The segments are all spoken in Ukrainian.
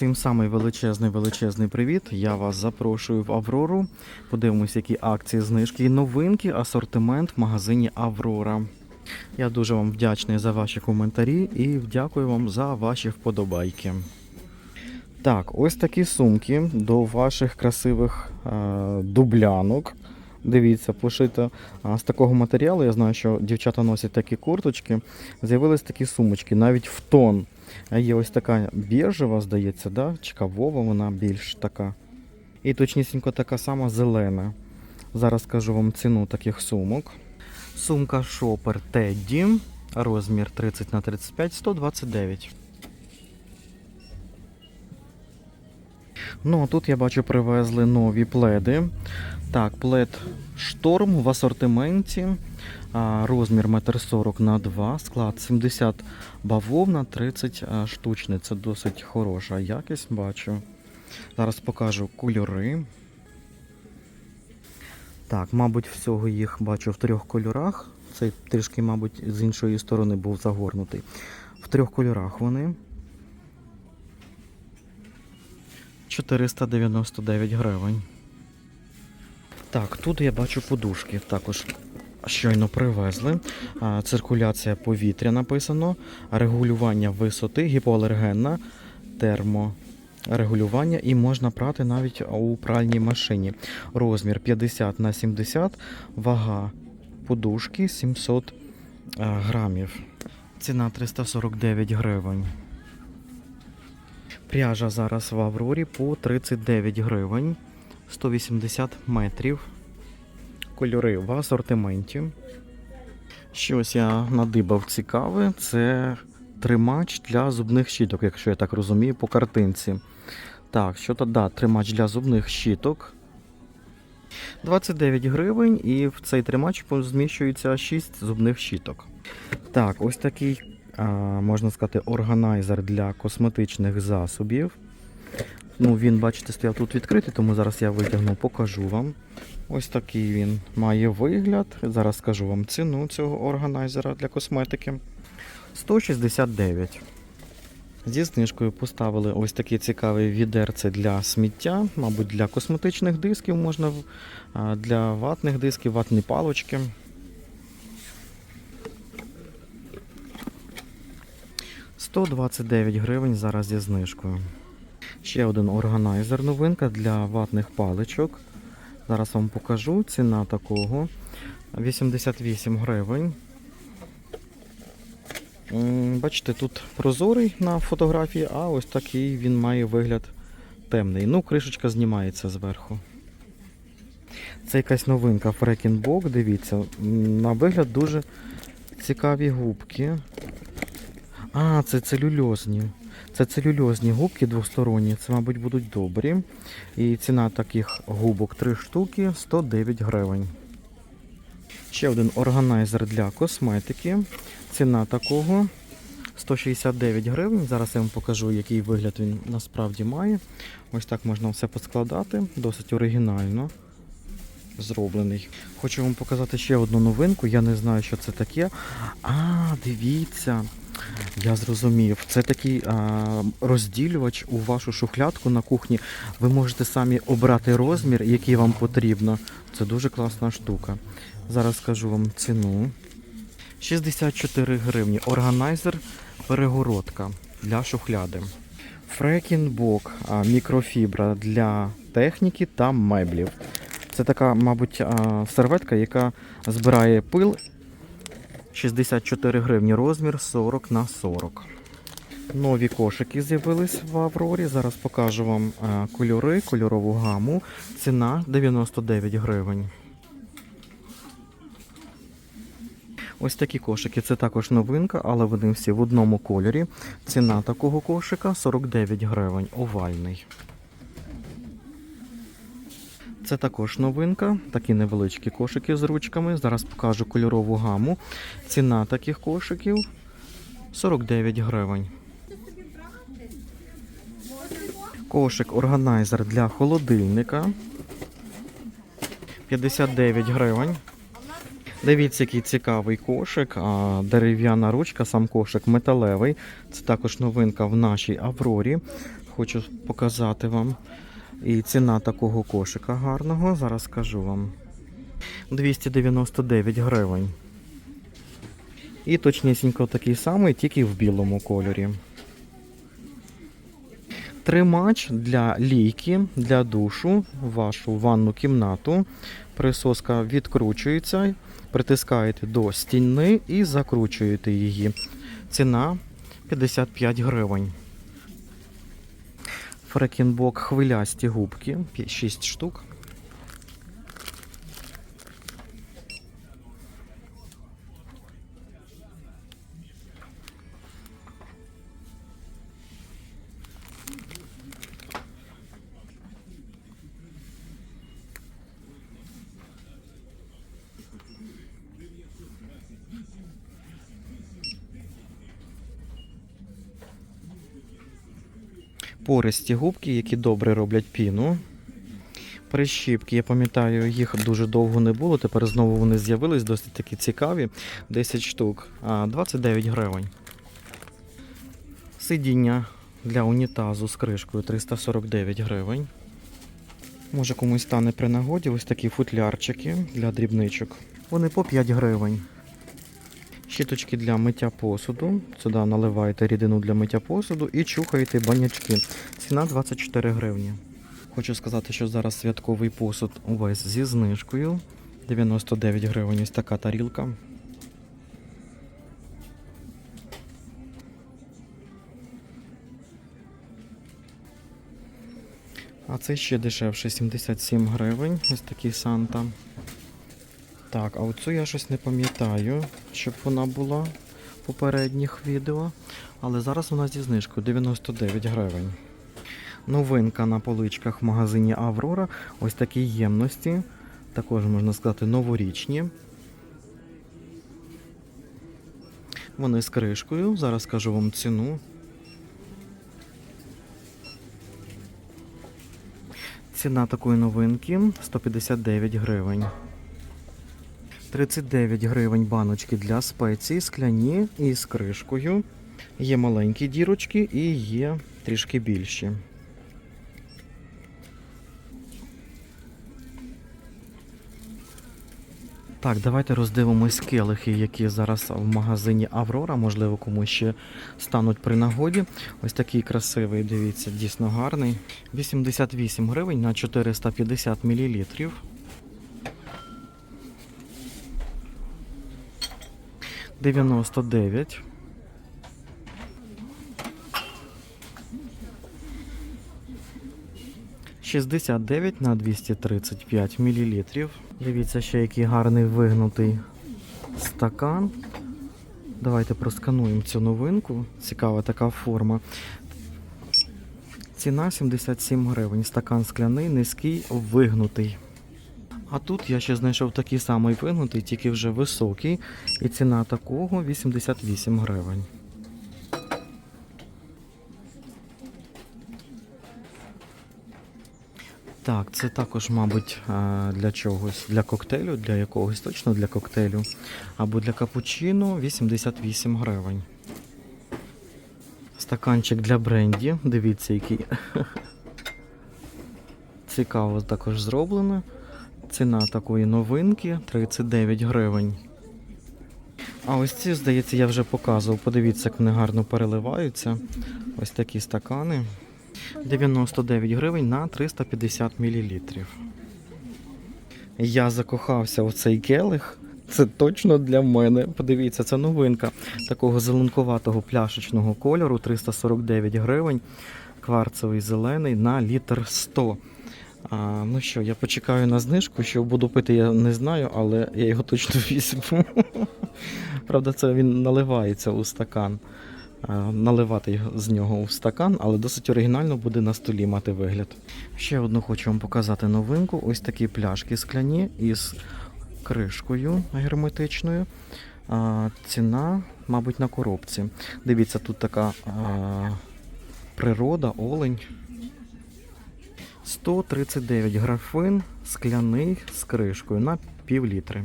Всім самий величезний величезний привіт. Я вас запрошую в Аврору. Подивимось, які акції, знижки і новинки, асортимент в магазині Аврора. Я дуже вам вдячний за ваші коментарі і дякую вам за ваші вподобайки. Так, ось такі сумки до ваших красивих е, дублянок. Дивіться, пошито а, з такого матеріалу. Я знаю, що дівчата носять такі курточки. З'явились такі сумочки, навіть в тон. Є ось така біжева, здається, да? чи кавова вона більш така. І точнісінько така сама зелена. Зараз скажу вам ціну таких сумок. Сумка Шопер Тедді, розмір 30 на 35, 129. Ну, а тут я бачу, привезли нові пледи. Так, плед шторм в асортименті. Розмір 1,40 на 2, склад 70 бавовна, 30 штучний. Це досить хороша якість, бачу. Зараз покажу кольори. Так, мабуть, всього їх бачу в трьох кольорах. Цей трішки, мабуть, з іншої сторони був загорнутий. В трьох кольорах вони. 499 гривень. Так, тут я бачу подушки. Також щойно привезли. Циркуляція повітря написано, регулювання висоти, гіпоалергенна, терморегулювання і можна прати навіть у пральній машині. Розмір 50 на 70, вага подушки 700 грамів. Ціна 349 гривень. Пряжа зараз в Аврорі по 39 гривень, 180 метрів. Кольори в асортименті. Щось я надибав цікаве. Це тримач для зубних щіток, якщо я так розумію, по картинці. Так, що то да, тримач для зубних щіток. 29 гривень, і в цей тримач зміщується 6 зубних щіток. Так, ось такий, можна сказати, органайзер для косметичних засобів. Ну, він, бачите, стояв тут відкритий, тому зараз я витягну, покажу вам. Ось такий він має вигляд. Зараз скажу вам ціну цього органайзера для косметики. 169. Зі знижкою поставили ось такі цікаві відерце для сміття, мабуть, для косметичних дисків можна, для ватних дисків, ватні палочки. «129 гривень зараз зі знижкою. Ще один органайзер новинка для ватних паличок. Зараз вам покажу ціна такого 88 гривень. Бачите, тут прозорий на фотографії, а ось такий він має вигляд темний. Ну, кришечка знімається зверху. Це якась новинка Фрекінбок, дивіться. На вигляд дуже цікаві губки. А, це целюльозні. Це целюльозні губки двосторонні, це, мабуть, будуть добрі. І ціна таких губок 3 штуки 109 гривень. Ще один органайзер для косметики. Ціна такого 169 гривень. Зараз я вам покажу, який вигляд він насправді має. Ось так можна все поскладати, досить оригінально зроблений. Хочу вам показати ще одну новинку. Я не знаю, що це таке. А, дивіться. Я зрозумів. Це такий а, розділювач у вашу шухлядку на кухні. Ви можете самі обрати розмір, який вам потрібно. Це дуже класна штука. Зараз скажу вам ціну. 64 гривні. Органайзер перегородка для шухляди. Фрекінбок мікрофібра для техніки та меблів. Це така, мабуть, серветка, яка збирає пил 64 гривні розмір 40 на 40. Нові кошики з'явились в Аврорі. Зараз покажу вам е, кольори, кольорову гаму. Ціна 99 гривень. Ось такі кошики. Це також новинка, але вони всі в одному кольорі. Ціна такого кошика 49 гривень. Овальний. Це також новинка, такі невеличкі кошики з ручками. Зараз покажу кольорову гаму. Ціна таких кошиків 49 гривень. Кошик органайзер для холодильника 59 гривень. Дивіться, який цікавий кошик. Дерев'яна ручка, сам кошик металевий. Це також новинка в нашій Аврорі. хочу показати вам. І ціна такого кошика гарного, зараз скажу вам. 299 гривень. І точнісінько такий самий, тільки в білому кольорі. Тримач для лійки, для душу вашу ванну кімнату. Присоска відкручується, притискаєте до стіни і закручуєте її. Ціна 55 гривень. Фрекінбок хвилясті губки 6 штук. Пористі губки, які добре роблять піну. Прищіпки, я пам'ятаю, їх дуже довго не було. Тепер знову вони з'явились, досить такі цікаві. 10 штук, а 29 гривень. Сидіння для унітазу з кришкою 349 гривень. Може комусь стане при нагоді ось такі футлярчики для дрібничок. Вони по 5 гривень. Щіточки для миття посуду. Сюди наливаєте рідину для миття посуду і чухаєте банячки. Ціна 24 гривні. Хочу сказати, що зараз святковий посуд увесь зі знижкою. 99 гривень ось така тарілка. А це ще дешевше 77 гривень. Ось такий Санта. Так, а оцю я щось не пам'ятаю, щоб вона була в попередніх відео. Але зараз вона зі знижкою 99 гривень. Новинка на поличках в магазині Аврора. Ось такі ємності. Також можна сказати новорічні. Вони з кришкою. Зараз скажу вам ціну. Ціна такої новинки 159 гривень. 39 гривень баночки для спецій, скляні і з кришкою. Є маленькі дірочки і є трішки більші. Так, давайте роздивимось келихи, які зараз в магазині Аврора, можливо, комусь ще стануть при нагоді. Ось такий красивий, дивіться, дійсно гарний. 88 гривень на 450 мл. Дев'яносто дев'ять. Шістдесят дев'ять на 235 мілілітрів. Дивіться, ще який гарний вигнутий стакан. Давайте проскануємо цю новинку. Цікава така форма. Ціна 77 гривень. Стакан скляний, низький, вигнутий. А тут я ще знайшов такий самий вигнутий, тільки вже високий. І ціна такого 88 гривень. Так, це також, мабуть, е, для чогось, для коктейлю, для якогось точно для коктейлю. Або для капучино 88 гривень. Стаканчик для бренді. Дивіться, який цікаво також зроблено. Ціна такої новинки 39 гривень. А ось ці, здається, я вже показував. Подивіться, як вони гарно переливаються. Ось такі стакани. 99 гривень на 350 мл. Я закохався в цей келих. Це точно для мене. Подивіться, це новинка такого зеленкуватого пляшечного кольору 349 гривень. Кварцевий зелений на літр 100. А, ну що, я почекаю на знижку, що буду пити, я не знаю, але я його точно візьму. Правда, це він наливається у стакан. Наливати з нього у стакан, але досить оригінально буде на столі мати вигляд. Ще одну хочу вам показати новинку. Ось такі пляшки скляні із кришкою герметичною. Ціна, мабуть, на коробці. Дивіться, тут така природа, олень. 139 графин скляний з кришкою на пів літри.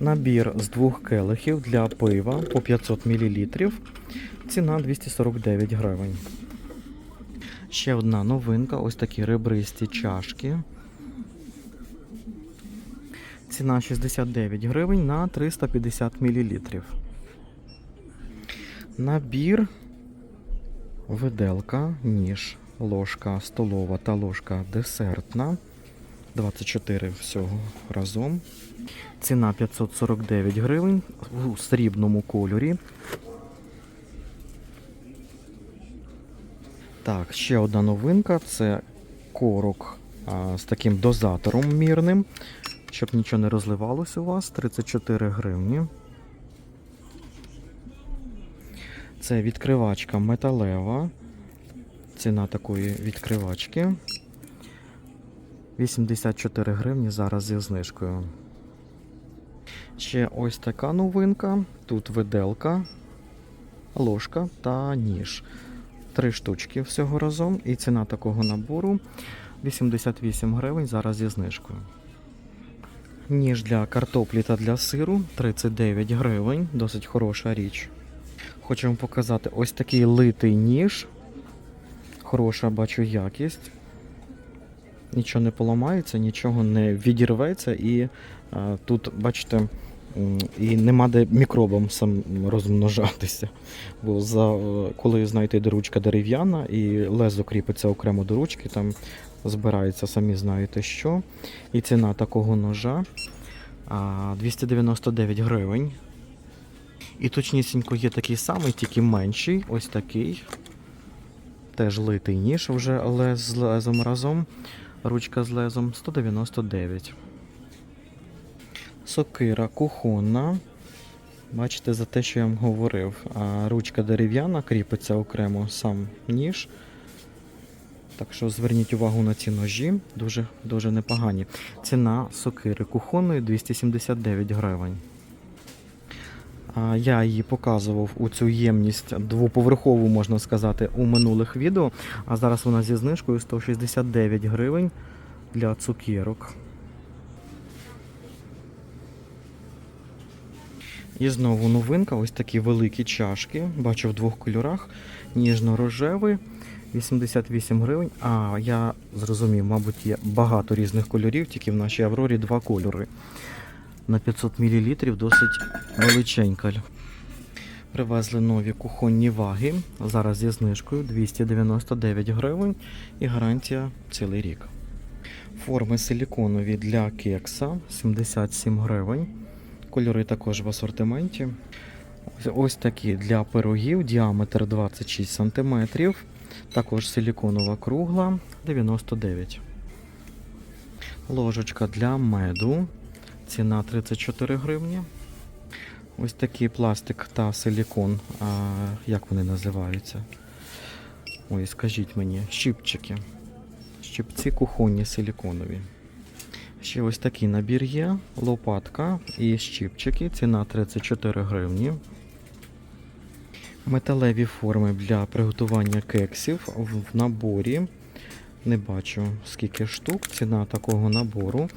Набір з двох келихів для пива по 500 мл. Ціна 249 гривень. Ще одна новинка, ось такі ребристі чашки. Ціна 69 гривень на 350 мл. Набір, виделка, ніж, ложка столова та ложка десертна. 24 всього разом. Ціна 549 гривень у срібному кольорі. Так, ще одна новинка це корок а, з таким дозатором мірним, щоб нічого не розливалось у вас. 34 гривні. Це відкривачка металева. Ціна такої відкривачки. 84 гривні зараз зі знижкою. Ще ось така новинка. Тут виделка, ложка та ніж. Три штучки всього разом. І ціна такого набору 88 гривень зараз зі знижкою. Ніж для картоплі та для сиру 39 гривень. Досить хороша річ. Хочу вам показати ось такий литий ніж. Хороша бачу якість. Нічого не поламається, нічого не відірветься, і а, тут, бачите, і нема де мікробам сам розмножатися. Бо за, е, коли, знаєте, йде ручка дерев'яна і лезо кріпиться окремо до ручки, там збирається, самі знаєте що. І ціна такого ножа а, 299 гривень. І точнісінько є такий самий, тільки менший, ось такий. Теж литий ніж вже лез з лезом разом. Ручка з лезом 199. Сокира кухонна. Бачите, за те, що я вам говорив. А ручка дерев'яна, кріпиться окремо сам ніж. Так що зверніть увагу на ці ножі, дуже, дуже непогані. Ціна сокири кухонної 279 гривень. Я її показував у цю ємність двоповерхову, можна сказати, у минулих відео. А зараз вона зі знижкою 169 гривень для цукерок. І знову новинка, ось такі великі чашки. Бачу в двох кольорах. Ніжно-рожевий, 88 гривень. А я зрозумів, мабуть, є багато різних кольорів, тільки в нашій Аврорі два кольори. На 500 мл досить величенька. Привезли нові кухонні ваги. Зараз зі знижкою 299 гривень і гарантія цілий рік. Форми силіконові для кекса 77 гривень. Кольори також в асортименті. Ось- такі для пирогів, діаметр 26 см. Також силіконова кругла 99. Ложечка для меду. Ціна 34 гривні. Ось такий пластик та силікон. А, як вони називаються? Ой, скажіть мені, щипчики. Щипці кухонні силіконові. Ще ось такий набір є. Лопатка і щипчики. Ціна 34 гривні. Металеві форми для приготування кексів в наборі. Не бачу скільки штук. Ціна такого набору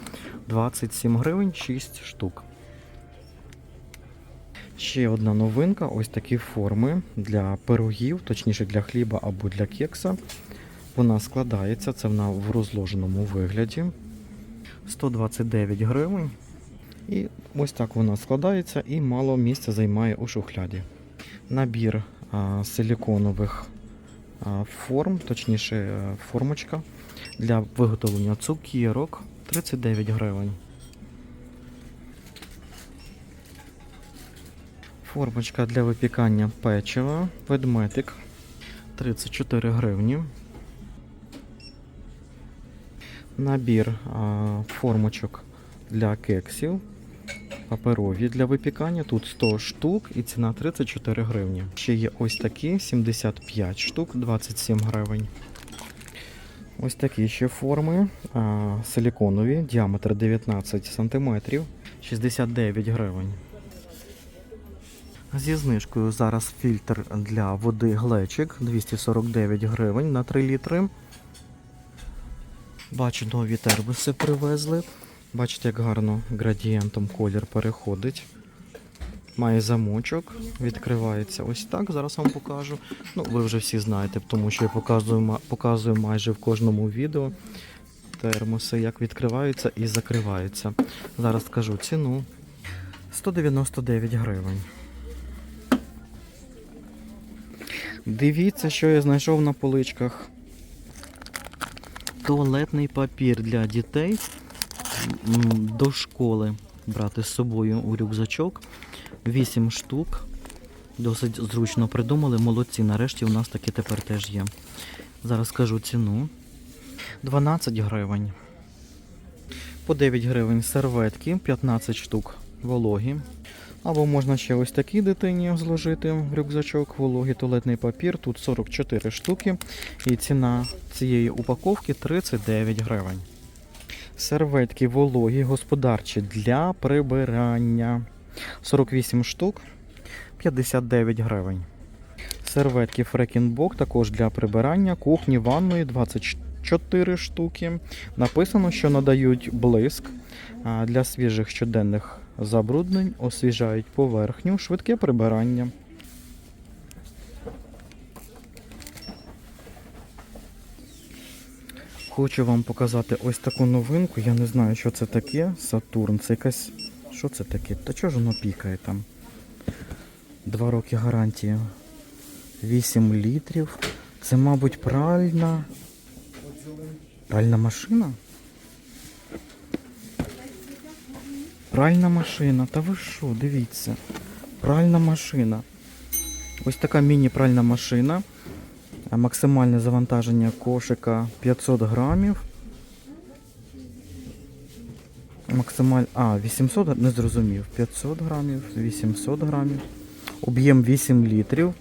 27 гривень 6 штук. Ще одна новинка: ось такі форми для пирогів, точніше для хліба або для кекса. Вона складається, це вона в розложеному вигляді. 129 гривень. І ось так вона складається і мало місця займає у шухляді. Набір а, силіконових форм, точніше е, формочка для виготовлення цукерок 39 гривень. Формочка для випікання печива, ведметик 34 гривні. Набір а, формочок для кексів. Паперові для випікання. Тут 100 штук і ціна 34 гривні. Ще є ось такі 75 штук, 27 гривень. Ось такі ще форми а, силіконові, діаметр 19 см, 69 гривень. Зі знижкою зараз фільтр для води глечик 249 гривень на 3 літри. Бачу, нові термоси привезли. Бачите, як гарно градієнтом колір переходить. Має замочок, відкривається ось так. Зараз вам покажу. Ну, ви вже всі знаєте, тому що я показую, показую майже в кожному відео термоси, як відкриваються і закриваються. Зараз скажу ціну 199 гривень. Дивіться, що я знайшов на поличках. Туалетний папір для дітей до школи брати з собою у рюкзачок. 8 штук. Досить зручно придумали. Молодці. Нарешті у нас таке тепер теж є. Зараз скажу ціну. 12 гривень. По 9 гривень серветки, 15 штук вологі. Або можна ще ось такі дитині зложити рюкзачок, вологий туалетний папір. Тут 44 штуки. І ціна цієї упаковки 39 гривень. Серветки вологі, господарчі для прибирання. 48 штук, 59 гривень. Серветки Фрекінбок також для прибирання, кухні, ванної 24 штуки. Написано, що надають блиск для свіжих щоденних забруднень, освіжають поверхню, швидке прибирання. Хочу вам показати ось таку новинку. Я не знаю, що це таке. Сатурн. Це якась. Що це таке? Та чого ж воно пікає там? Два роки гарантії. 8 літрів. Це, мабуть, пральна. Пральна машина? Пральна машина. Та ви що, дивіться. Пральна машина. Ось така міні-пральна машина. Максимальне завантаження кошика 500 грамів. Максималь... А, 800, не зрозумів. 500 грамів, 800 грамів. Об'єм 8 літрів.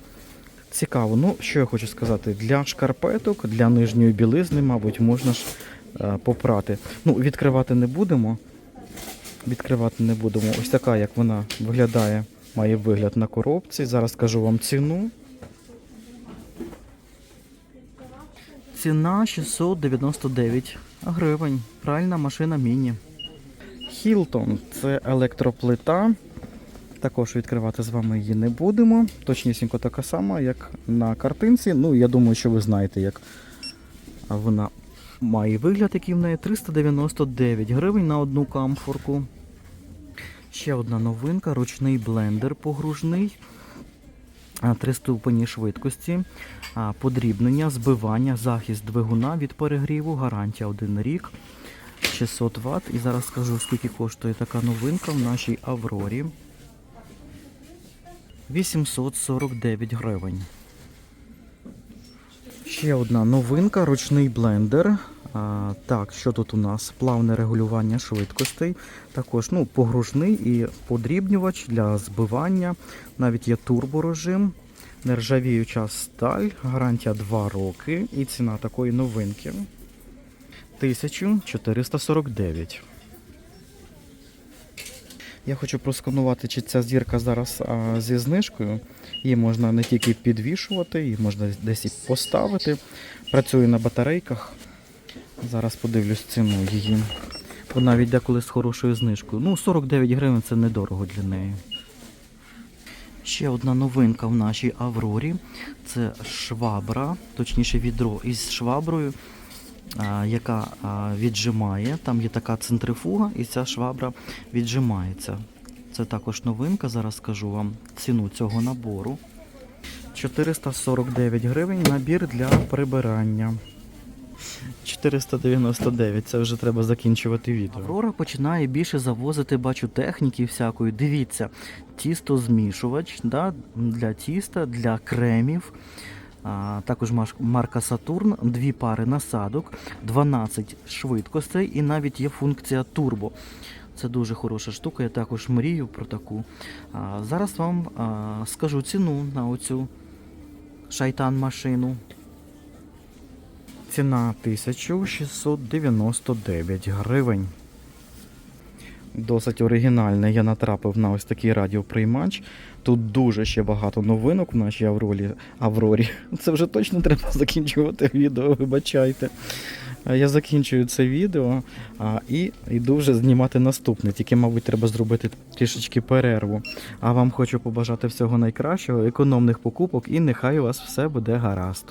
Цікаво. Ну, що я хочу сказати, для шкарпеток, для нижньої білизни, мабуть, можна ж е, попрати. Ну, відкривати не будемо. Відкривати не будемо. Ось така, як вона виглядає, має вигляд на коробці. Зараз скажу вам ціну. Ціна 699 гривень. Пральна машина міні. Хілтон це електроплита. Також відкривати з вами її не будемо. Точнісінько така сама, як на картинці. Ну, я думаю, що ви знаєте, як вона має вигляд, який в неї 399 гривень на одну камфорку. Ще одна новинка ручний блендер погружний. Три ступені швидкості, подрібнення, збивання, захист двигуна від перегріву, гарантія 1 рік, 600 Вт. І зараз скажу, скільки коштує така новинка в нашій Аврорі. 849 гривень. Ще одна новинка ручний блендер. А, так, що тут у нас? Плавне регулювання швидкостей. Також ну, погружний і подрібнювач для збивання. Навіть є турборежим. Нержавіюча сталь, гарантія 2 роки. І ціна такої новинки 1449. Я хочу просканувати, чи ця зірка зараз а, зі знижкою. Її можна не тільки підвішувати, її можна десь і поставити. Працює на батарейках. Зараз подивлюсь ціну її. Бо навіть деколи з хорошою знижкою. Ну, 49 гривень це недорого для неї. Ще одна новинка в нашій Аврорі. Це швабра, точніше відро із шваброю, яка віджимає. Там є така центрифуга, і ця швабра віджимається. Це також новинка. Зараз скажу вам ціну цього набору. 449 гривень набір для прибирання. 499, це вже треба закінчувати відео. Аврора починає більше завозити, бачу, техніки всякої. Дивіться, тістозмішувач да, для тіста, для кремів. А, також марка Сатурн, дві пари насадок, 12 швидкостей і навіть є функція турбо. Це дуже хороша штука, я також мрію про таку. А, зараз вам а, скажу ціну на оцю шайтан машину. Ціна 1699 гривень. Досить оригінальне. Я натрапив на ось такий радіоприймач. Тут дуже ще багато новинок в нашій Аврорі. Аврорі. Це вже точно треба закінчувати відео, вибачайте. е, я закінчую це відео а, і йду вже знімати наступне. Тільки, мабуть, треба зробити трішечки перерву. А вам хочу побажати всього найкращого, економних покупок і нехай у вас все буде гаразд.